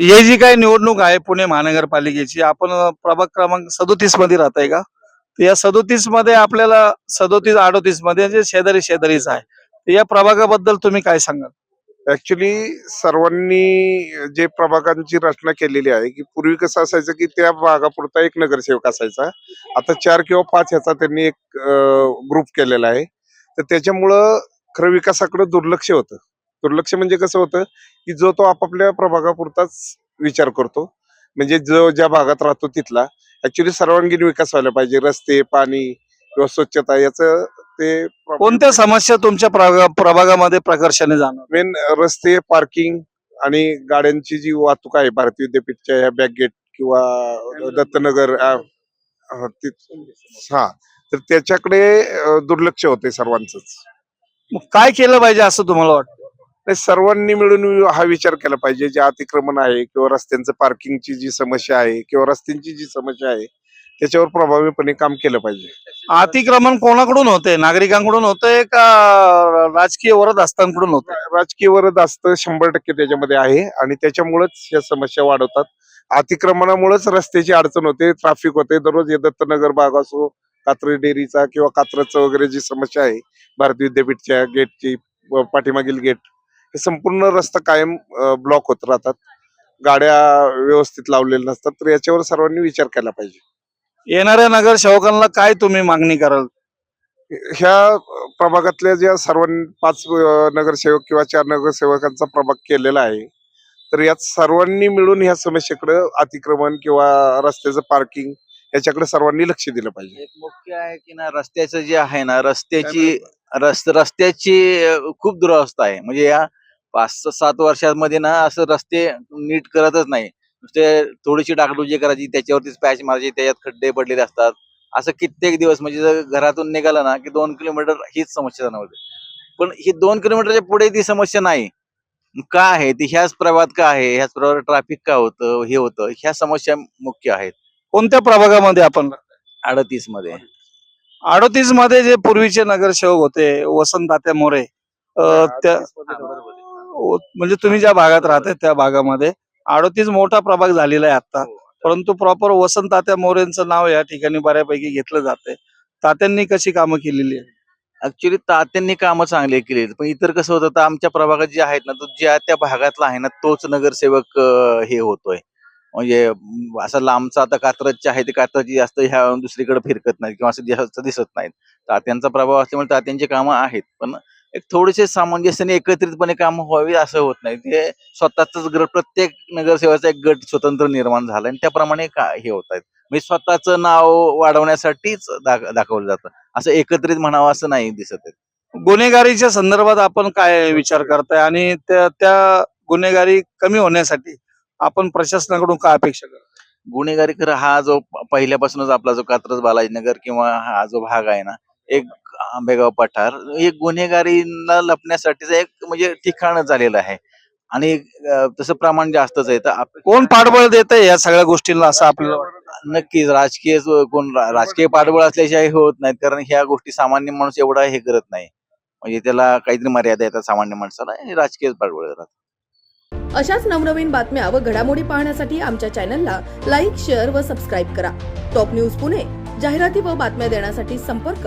हे जी काही निवडणूक आहे पुणे महानगरपालिकेची आपण प्रभाग क्रमांक सदोतीसमध्ये राहत आहे का? तर या सदोतीसमध्ये आपल्याला सदोतीस अडोतीसमध्ये जे शेजारी शेजारीच आहे या प्रभागाबद्दल तुम्ही काय सांगाल? ऍक्च्युली सर्वांनी जे प्रभागांची रचना केलेली आहे की पूर्वी कसं असायचं की त्या भागापुरता एक नगरसेवक असायचा. आता चार किंवा पाच ह्याचा त्यांनी एक ग्रुप केलेला आहे. तर त्याच्यामुळं खरं विकासाकडे दुर्लक्ष होतं. दुर्लक्ष म्हणजे कसं होतं की जो तो आपापल्या प्रभागापुरताच विचार करतो. म्हणजे जो ज्या भागात राहतो तिथला ऍक्च्युली सर्वांगीण विकास व्हायला पाहिजे. रस्ते पाणी किंवा स्वच्छता याचं ते कोणत्या समस्या तुमच्या प्रभागा- प्रभागामध्ये प्रकर्षाने जाणार मेन रस्ते पार्किंग आणि गाड्यांची जी वाहतूक आहे भारतीय विद्यापीठच्या ह्या बॅक गेट किंवा दत्तनगर हा तर त्याच्याकडे दुर्लक्ष होते सर्वांचंच. मग काय केलं पाहिजे असं तुम्हाला वाटतं? सर्वांनी मिळून हा विचार केला पाहिजे. जे अतिक्रमण आहे किंवा रस्त्यांचं पार्किंगची जी समस्या आहे किंवा रस्त्यांची जी समस्या आहे त्याच्यावर प्रभावीपणे काम केलं पाहिजे. अतिक्रमण कोणाकडून होते नागरिकांकडून होतंय का राजकीय वरद हस्तांकडून होत राजकीय वरद असतं शंभर टक्के त्याच्यामध्ये आहे आणि त्याच्यामुळेच या समस्या वाढवतात. अतिक्रमणामुळेच रस्त्याची अडचण होते ट्रॅफिक होते. दररोज हे दत्तनगर भाग असो कात्रज डेअरीचा किंवा कात्रजचं वगैरे जी समस्या आहे भारतीय विद्यापीठच्या गेटची पाठीमागील गेट हे संपूर्ण रस्ता कायम ब्लॉक होत राहतात. गाड्या व्यवस्थित लावलेल्या नसतात तर याच्यावर सर्वांनी विचार केला पाहिजे. येणाऱ्या नगरसेवकांना काय तुम्ही मागणी कराल? ह्या प्रभागातल्या ज्या सर्वांनी पाच नगरसेवक किंवा चार नगरसेवकांचा प्रभाग केलेला आहे तर यात सर्वांनी मिळून ह्या समस्येकडे अतिक्रमण किंवा रस्त्याचं पार्किंग याच्याकडे सर्वांनी लक्ष दिलं पाहिजे. एक मुख्य आहे की ना रस्त्याचं जे आहे ना रस्त्याची रस्त रस्त्याची खूप दुरावस्था आहे. म्हणजे या पाच स- सात वर्षांमध्ये ना असं रस्ते नीट करतच नाही. नुसते थोडीशी डागडुजी करायची त्याच्यावरतीच पॅच मारायची त्याच्यात खड्डे पडलेले असतात. असं कित्येक दिवस म्हणजे जर घरातून निघालं ना की दोन किलोमीटर हीच समस्या जाणवते. पण ही दोन किलोमीटरच्या पुढे ती समस्या नाही. का आहे? ती ह्याच प्रभागात का आहे? ह्याच प्रभागात ट्रॅफिक का होतं? हे होतं. ह्या समस्या मुख्य आहेत. कोणत्या प्रभागामध्ये आपण अडतीसमध्ये? अडोतीसमध्ये जे पूर्वीचे नगरसेवक होते वसंत मोरे त्या म्हणजे तुम्ही ज्या भागात राहताय त्या भागामध्ये अडोतीस मोठा प्रभाग झालेला आहे आता परंतु प्रॉपर वसंत तात्या मोरेंचं नाव या ठिकाणी बऱ्यापैकी घेतलं जाते तात्यांनी कशी कामं केलेली आहे ऍक्च्युली तात्यांनी कामं चांगली केली पण इतर कसं होतं तर आमच्या प्रभागात जे आहेत ना तो ज्या त्या भागातला आहे ना तोच नगरसेवक हे होतोय. म्हणजे असं लांबचा आता कात्रजचे आहे ते कात्रजी जास्त ह्या दुसरीकडे फिरकत नाहीत किंवा असं जास्त दिसत नाहीत. तात्यांचा प्रभाव असल्यामुळे तात्यांची कामं आहेत. पण एक थोडेसे सामंजस्याने एकत्रितपणे कामं व्हावी असं होत नाही. ते स्वतःच गट प्रत्येक नगरसेवाचा एक गट स्वतंत्र निर्माण झाला आणि त्याप्रमाणे का हे होत आहेत. म्हणजे स्वतःचं नाव वाढवण्यासाठीच दाख- दाखवलं जातं. असं एकत्रित म्हणावं असं नाही दिसत आहे. गुन्हेगारीच्या संदर्भात आपण काय विचार करताय आणि त्या त्या गुन्हेगारी कमी होण्यासाठी आपण प्रशासनाकडून काय अपेक्षा करतो गुन्हेगारी खरं हा जो पहिल्यापासूनच आपला जो कात्रज बालाजीनगर किंवा हा जो भाग आहे ना एक आंबेगाव पठार हे गुन्हेगारीला लपण्यासाठीचं एक म्हणजे ठिकाण झालेलं आहे. आणि तसं प्रमाण जास्तच आहे. तर आप- कोण पाठबळ देत या सगळ्या गोष्टींना असं आपल्याला वाटतं? नक्कीच. राजकीय कोण राजकीय पाठबळ असल्याशिवाय हे होत नाहीत. कारण ह्या गोष्टी सामान्य माणूस एवढा हे करत नाही. म्हणजे त्याला काहीतरी मर्यादा येतात सामान्य माणसाला हे राजकीय पाठबळ येतात अशाच नवनवीन बातम्या व घडामोडी पाहण्यासाठी आमच्या चॅनलला लाईक शेअर व सबस्क्राईब करा. Top news Pune. जाहिराती व बातम्या देण्यासाठी संपर्क